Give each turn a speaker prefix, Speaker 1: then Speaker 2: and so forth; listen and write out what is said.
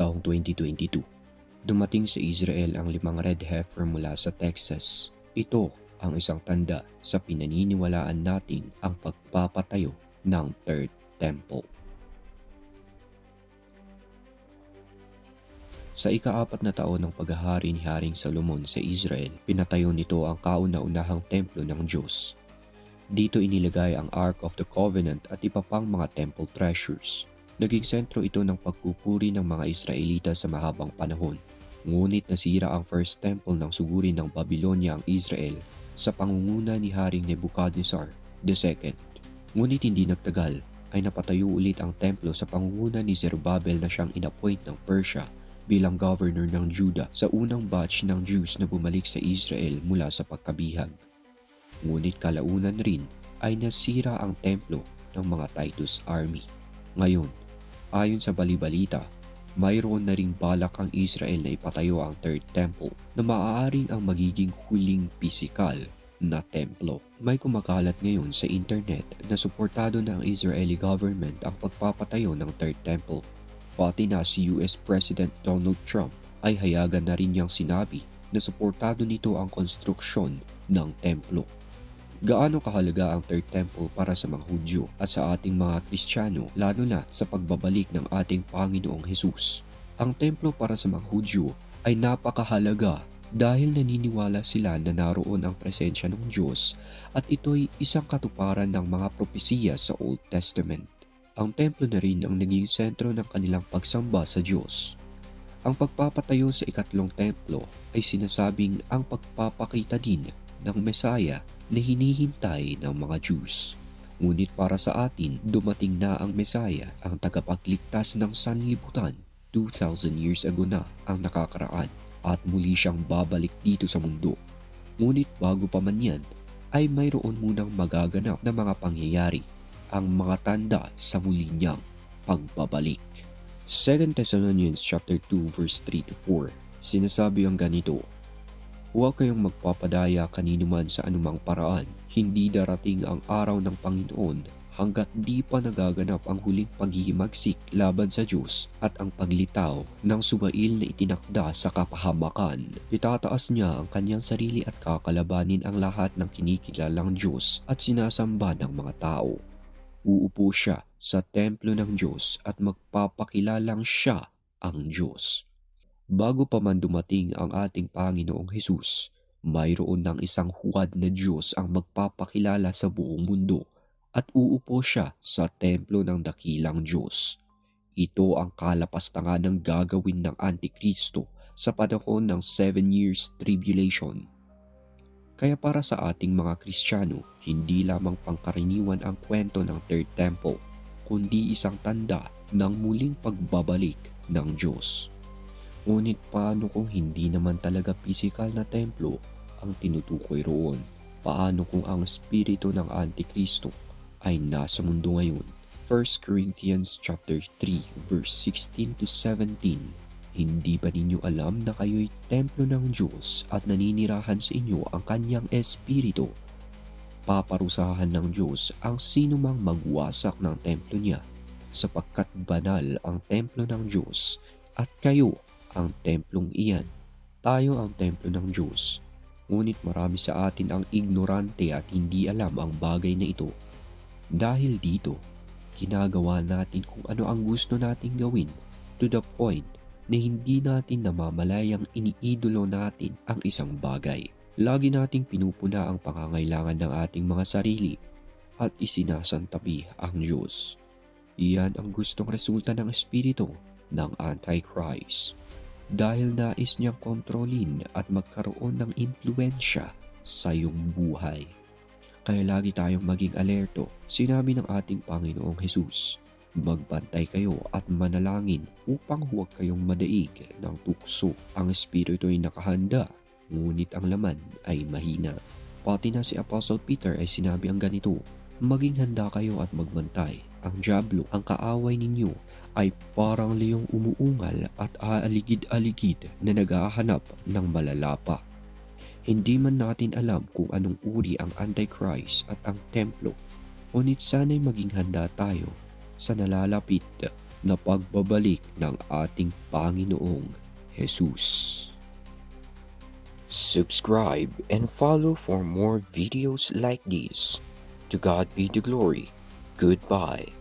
Speaker 1: taong 2022. Dumating sa Israel ang limang red heifer mula sa Texas. Ito ang isang tanda sa pinaniniwalaan nating ang pagpapatayo ng Third Temple. Sa ikaapat na taon ng paghahari ni Haring Solomon sa Israel, pinatayo nito ang kauna-unahang templo ng Diyos. Dito inilagay ang Ark of the Covenant at iba pang mga temple treasures. Naging sentro ito ng pagpupuri ng mga Israelita sa mahabang panahon. Ngunit nasira ang first temple ng suguri ng Babylonia ang Israel sa pangunguna ni Haring Nebuchadnezzar II. Ngunit hindi nagtagal ay napatayo ulit ang templo sa pangunguna ni Zerubbabel na siyang inappoint ng Persia bilang governor ng Judah sa unang batch ng Jews na bumalik sa Israel mula sa pagkabihag. Ngunit kalaunan rin ay nasira ang templo ng mga Titus army. Ngayon, ayon sa balibalita, mayroon na ring balak ang Israel na ipatayo ang Third Temple na maaaring ang magiging huling pisikal na templo. May kumakalat ngayon sa internet na suportado ng Israeli government ang pagpapatayo ng Third Temple Pati na si US President Donald Trump ay hayagan na rin niyang sinabi na suportado nito ang konstruksyon ng templo. Gaano kahalaga ang Third Temple para sa mga Hudyo at sa ating mga Kristiyano lalo na sa pagbabalik ng ating Panginoong Hesus? Ang templo para sa mga Hudyo ay napakahalaga dahil naniniwala sila na naroon ang presensya ng Diyos at ito'y isang katuparan ng mga propesiya sa Old Testament. Ang templo na rin ang naging sentro ng kanilang pagsamba sa Diyos. Ang pagpapatayo sa ikatlong templo ay sinasabing ang pagpapakita din ng Mesaya na hinihintay ng mga Jews. Ngunit para sa atin, dumating na ang Mesaya, ang tagapagligtas ng sanlibutan. 2,000 years ago na ang nakakaraan at muli siyang babalik dito sa mundo. Ngunit bago pa man yan, ay mayroon munang magaganap na mga pangyayari ang mga tanda sa muli niyang pagbabalik. 2 Thessalonians chapter 2 verse 3 to 4 sinasabi ang ganito, Huwag kayong magpapadaya kanino man sa anumang paraan, hindi darating ang araw ng Panginoon hanggat di pa nagaganap ang huling paghihimagsik laban sa Diyos at ang paglitaw ng subail na itinakda sa kapahamakan. Itataas niya ang kanyang sarili at kakalabanin ang lahat ng kinikilalang Diyos at sinasamba ng mga tao. Uupo siya sa templo ng Diyos at magpapakilalang siya ang Diyos. Bago pa man dumating ang ating Panginoong Hesus, mayroon ng isang huwad na Diyos ang magpapakilala sa buong mundo at uupo siya sa templo ng dakilang Diyos. Ito ang kalapastangan ng gagawin ng Antikristo sa panahon ng 7 years tribulation kaya para sa ating mga Kristiyano, hindi lamang pangkaraniwan ang kwento ng Third Temple, kundi isang tanda ng muling pagbabalik ng Diyos. Ngunit paano kung hindi naman talaga pisikal na templo ang tinutukoy roon? Paano kung ang espiritu ng Antikristo ay nasa mundo ngayon? 1 Corinthians chapter 3 verse 16 to 17 hindi ba ninyo alam na kayo'y templo ng Diyos at naninirahan sa inyo ang kanyang espiritu? Paparusahan ng Diyos ang sinumang magwasak ng templo niya sapagkat banal ang templo ng Diyos at kayo ang templong iyan. Tayo ang templo ng Diyos. Ngunit marami sa atin ang ignorante at hindi alam ang bagay na ito. Dahil dito, ginagawa natin kung ano ang gusto nating gawin to the point na hindi natin namamalayang iniidolo natin ang isang bagay. Lagi nating pinupuna ang pangangailangan ng ating mga sarili at isinasantabi ang Diyos. Iyan ang gustong resulta ng Espiritu ng Antichrist dahil nais niyang kontrolin at magkaroon ng impluensya sa iyong buhay. Kaya lagi tayong maging alerto, sinabi ng ating Panginoong Hesus Magbantay kayo at manalangin upang huwag kayong madaig ng tukso. Ang espiritu ay nakahanda, ngunit ang laman ay mahina. Pati na si Apostle Peter ay sinabi ang ganito, Maging handa kayo at magbantay. Ang Diablo, ang kaaway ninyo, ay parang leyong umuungal at aaligid-aligid na naghahanap ng malalapa. Hindi man natin alam kung anong uri ang Antichrist at ang Templo, ngunit sana'y maging handa tayo sa nalalapit na pagbabalik ng ating Panginoong Jesus. Subscribe and follow for more videos like these. To God be the glory. Goodbye.